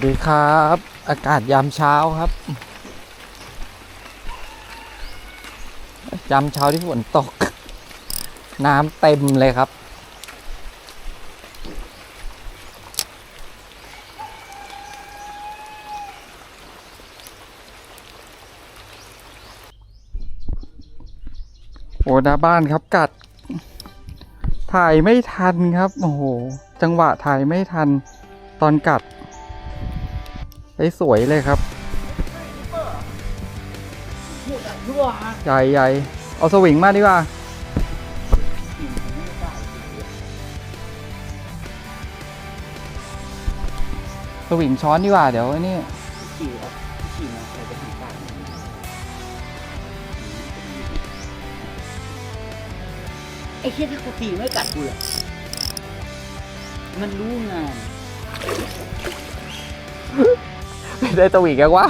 สวัสดีครับ อากาศยามเช้าครับ ยามเช้าที่ฝนตก น้ำเต็มเลยครับ โอ้หน้าบ้านครับกัด ถ่ายไม่ทันครับ โอ้โห จังหวะถ่ายไม่ทันตอนกัด ได้สวยเลยครับ ใหญ่ใหญ่เอาสวิงมาดีกว่า สวิงช้อนดีกว่า เดี๋ยวไอ้นี่ไปถึงปากไอ้เชี่ยถ้ากูตีไม่กัดกูเหรอมันรู้งาน ได้สวิงกันวะ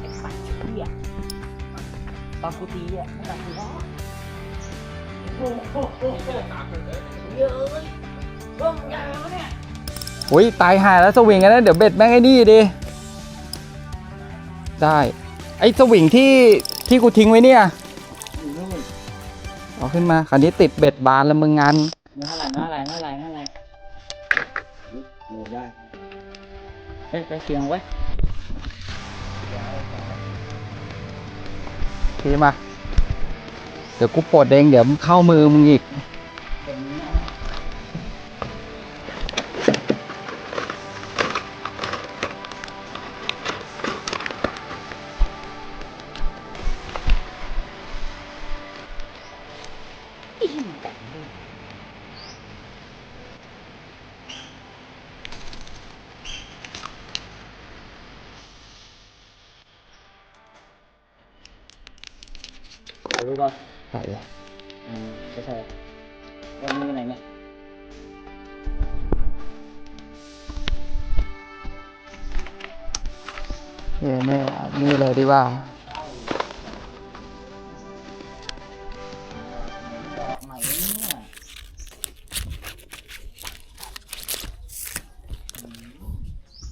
ไอ้ปัดเชี่ยตอนกูตีอะไม่กัดกูหรอกโอ้โหโอ้โหเยอะเลยร่มยาวเนี่ยอุ้ยตายห่าแล้วสวิงกันนะเดี๋ยวเบ็ดแม่งไอ้นี่ดิได้ไอ้สวิงที่ที่กูทิ้งไว้เนี่ยอยู่นู่นเอาขึ้นมาคราวนี้ติดเบ็ดบานแล้วมึงงานเมื่อไหร่เมื่อไหร่เมื่อไหร่เมื่อไหร่โอ้ได้เฮ้ยไปเคียงไว้ ทีมา เดี๋ยวกูปลดเองเดี๋ยวมึงเข้ามือมึงอีก ก่อนใส่เลยอืมไม่ใช่วันนี้ไหนเนี่ยนี่แม่นี่เลยดีกว่าดอกใหม่เนี่ย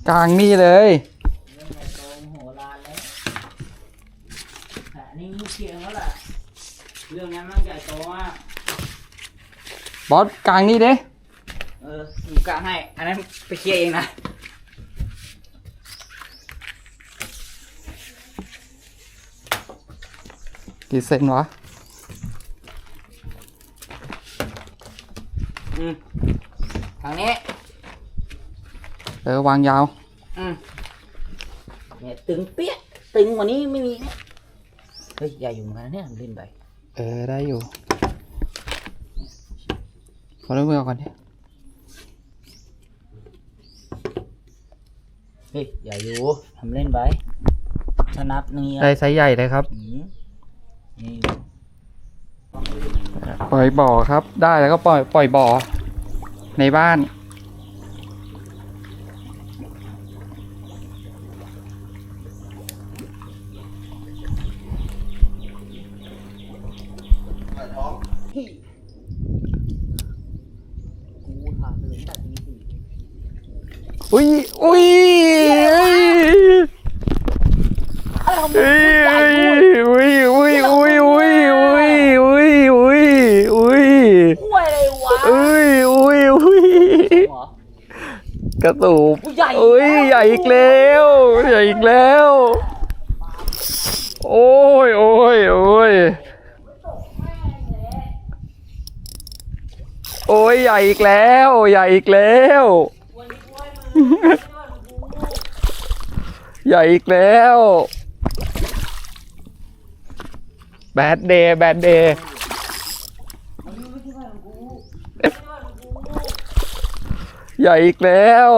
กลางนี่เลย เรื่องใหญ่โตมโหฬารแล้ว แต่อันนี่เคียงแล้วล่ะเรื่องนั้นมันใหญ่โตมากบอสกลางนี่เด้เออหนูกะให้ อันนั้นไปเคลียร์เองนะกี่เซนวะอืมทางนี้ เออวางยาว อืมเนี่ยตึงเปี้ยตึงกว่านี้ไม่มีเนี่ย เฮ้ยใหญ่อยู่เหมือนกันนะเนี่ยเล่นไปเออได้อยู่ขอเริ่มมือก่อนดิเฮ้ยใหญ่อยู่ทำเล่นไปถ้านับนี่ได้ไซส์ใหญ่เลยครับอืมนี่อยู่ปล่อยบ่อครับ ได้แล้วก็ปล่อยปล่อยบ่อในบ้าน ระตูบกูใหญ่อุ้ยใหญ่อีกแล้วใหญ่อีกแล้ว โอ้ยโอ้ยโอ้ยโอ้ยใหญ่อีกแล้วใหญ่อีกแล้วใหญ่อีกแล้วแบดเดย์แบดเดย์ ใหญ่อีกแล้ว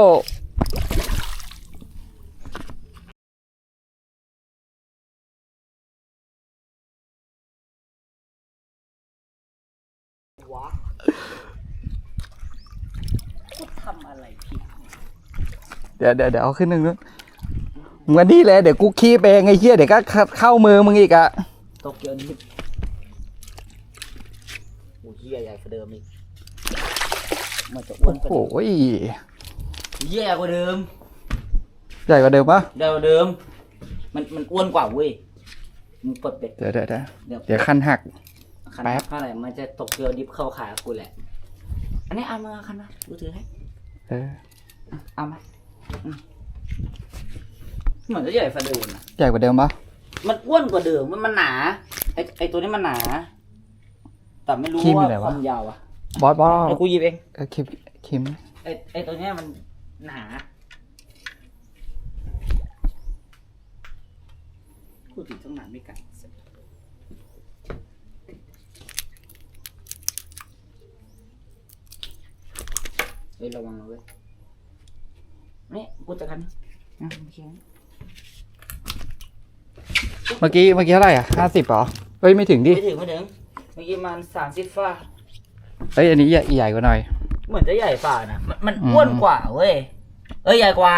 วะกูทำอะไรผิดเดี๋ยวเดี๋ยวเดี๋ยวเอาขึ้นหนึ่งนึงมึงมานี่เลยเดี๋ยวกูคีบเองไอ้เหี้ยเดี๋ยวก็เข้ามือมึงอีกอะตกเยอะนิดโอ้ยเหี้ยใหญ่กว่าเดิมอีก มันจะอ้วนกว่าโอ้เดิมยแย่กว่าเดิม ใหญ่กว่าเดิมปะเดิมเดิม มันมันอ้วนกว่าเว้ยมึงกดเป็ดเดี๋ยวเดี๋ยวเดี๋ยวเดี๋ยวเดี๋ยวคันหักคันแป๊บเท่าไหร่มันจะตกเกลือดิบเข้าขากูแหละ อันนี้เอามาคันนะกูถือให้เออเอามาอืมเหมือนจะใหญ่ฟาเดิมนะใหญ่กว่าเดิมปะมันอ้วนกว่าเดิมมันมันหนาไอไอตัวนี้มันหนา แต่ไม่รู้ว่าความยาวอะ บอสบอสเดี๋ยวกูหยิบเองเออคิมคิมไอไอตัวเนี้ยมันหนาพูดถึงต้องหนาไม่กัดเฮ้ยระวังนะเว้ยนี่กูจะกันนะโอเคเมื่อกี้เมื่อกี้เท่าไหร่อะห้าสิบเหรอเฮ้ยไม่ถึงดิไม่ถึงไม่ถึงเมื่อกี้มันสามสิบฟ้า เฮ้ยอันนี้ใหญ่ใหญ่กว่าหน่อย เหมือนจะใหญ่ฝ่านะมันมันอืม อ้วนกว่าเว้ยเอ้ยใหญ่กว่า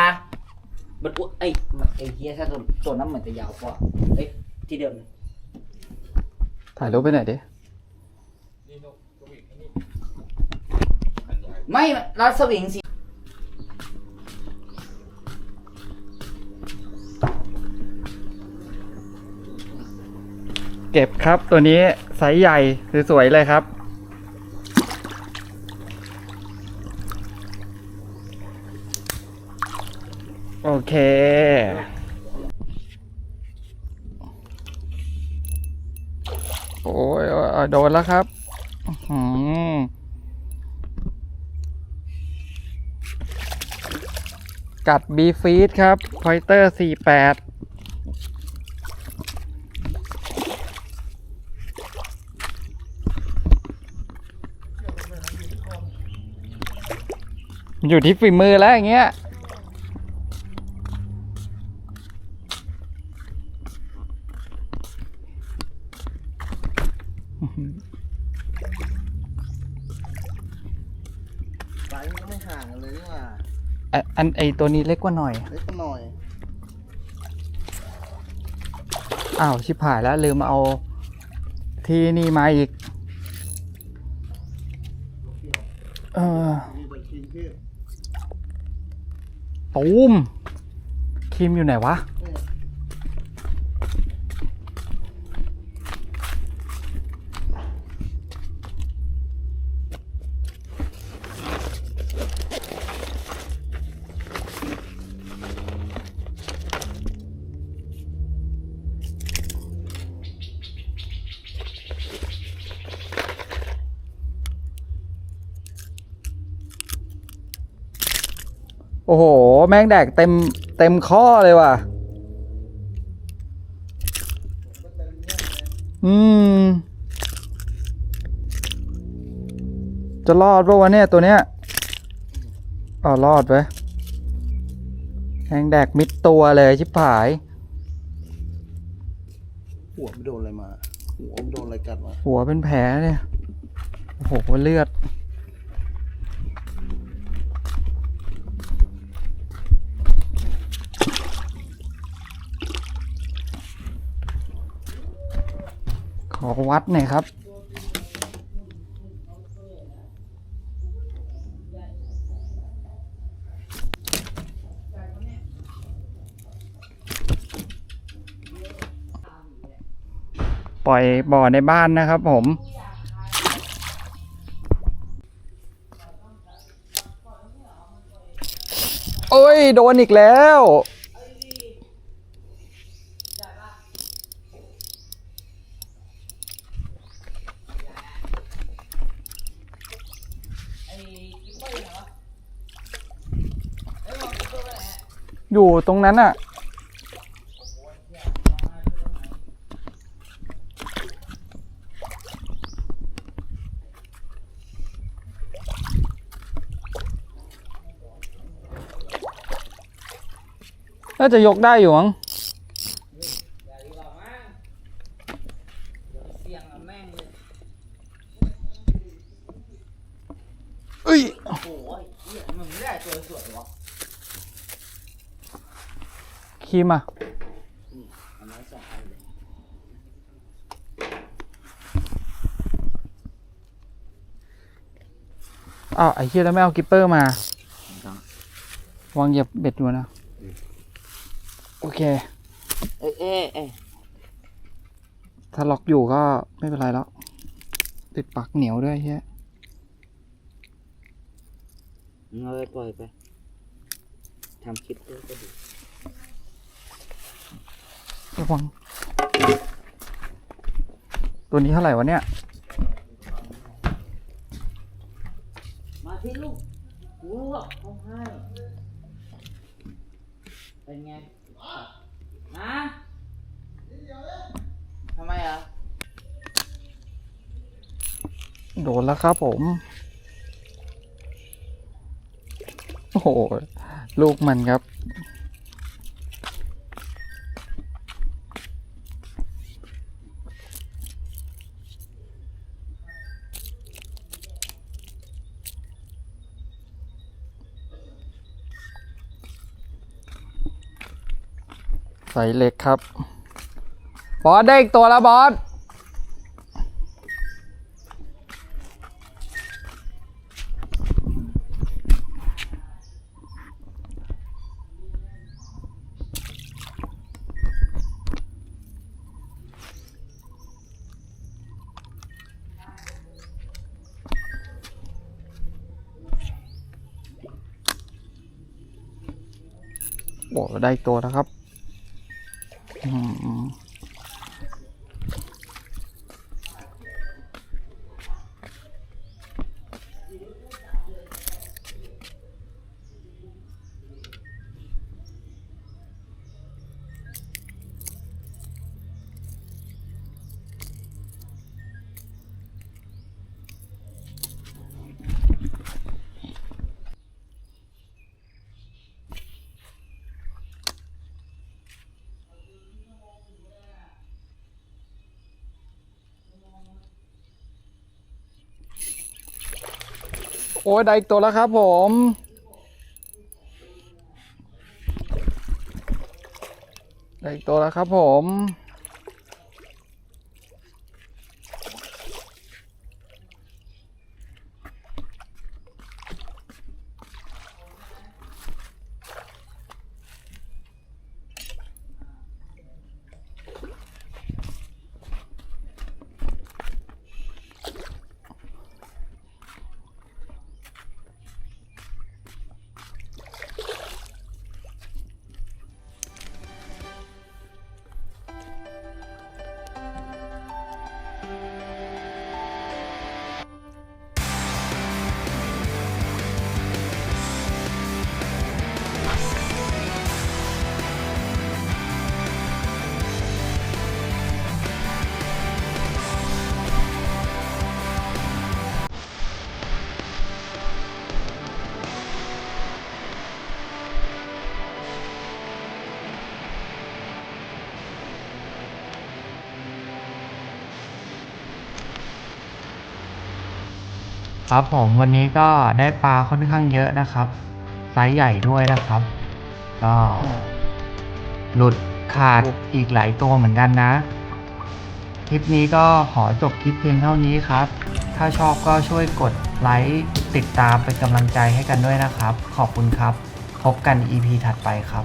มันอ้วนไอ้มันไอ้เฮียถ้าตัวตัวนั้นเหมือนจะยาวกว่าเอ้ยที่เดิมเลยถ่ายรูปไปหน่อยดิไม่รัดสวิงสิเก็บครับตัวนี้ไซส์ใหญ่สวยๆเลยครับ โอเค โอ้ยโดนแล้วครับอื้อหือกัดบีฟีดครับพอยเตอร์สี่แปดอยู่ที่ฝีมือแล้วอย่างเงี้ย ไซส์มันก็ไม่ห่างกันเลยนี่หว่า อันอันไอตัวนี้เล็กกว่าหน่อย เล็กกว่าหน่อย อ้าว ชิบหายแล้ว ลืมเอาที่นี่มาอีก เออมีใบคิงพี่ตูมครีมอยู่ไหนวะ โอ้โห แม่งแดกเต็มเต็มข้อเลยว่ะ อืม จะรอดปะวะเนี่ยตัวเนี้ยอ๋อรอดไว้ยแม่งแดกมิดตัวเลยชิบหาย หัวไม่โดนอะไรมา หัวไม่โดนอะไรกัดมา หัวเป็นแผลเนี่ย โอ้โหเลือด ขอวัดหน่อยครับ ปล่อยบ่อในบ้านนะครับผมโอ้ย โดนอีกแล้ว อยู่ตรงนั้นอะน่าจะยกได้อยู่มั้ง เสียงอะแม่งเลย เอ้ย โอ้โหเหี้ยมันไม่ได้ตัวสวยวะ ครีมอะอันนั้นสองอันเลยอ้าวไอ้เหี้ยแล้วไม่เอากิปเปอร์มาไม่ต้องวางเหยียบเบ็ดอยู่นะ โอเค เอ้ยเอ้ยเอ้ยถ้าล็อกอยู่ก็ไม่เป็นไรแล้ว ติดปลักเหนียวด้วยเฮียเงยปล่อยไปทำคลิปด้วยก็ดี ระวัง ตัวนี้เท่าไหร่วะเนี่ย มาที่ลูกกูหรอกเขาให้เป็นไงนะทำไมอะ โดนแล้วครับผม โอ้โห ลูกมันครับ ใส่เหล็กครับ บอสได้อีกตัวแล้วบอสโอ้ได้ตัวแล้วครับ อ้ยได้อีกตัวแล้วครับผม ได้อีกตัวแล้วครับผม ครับผมวันนี้ก็ได้ปลาค่อนข้างเยอะนะครับ ไซส์ใหญ่ด้วยนะครับ ก็หลุดขาดอีกหลายตัวเหมือนกันนะ คลิปนี้ก็ขอจบคลิปเพียงเท่านี้ครับ ถ้าชอบก็ช่วยกดไลค์ติดตามเป็นกำลังใจให้กันด้วยนะครับ ขอบคุณครับ พบกัน EP ถัดไปครับ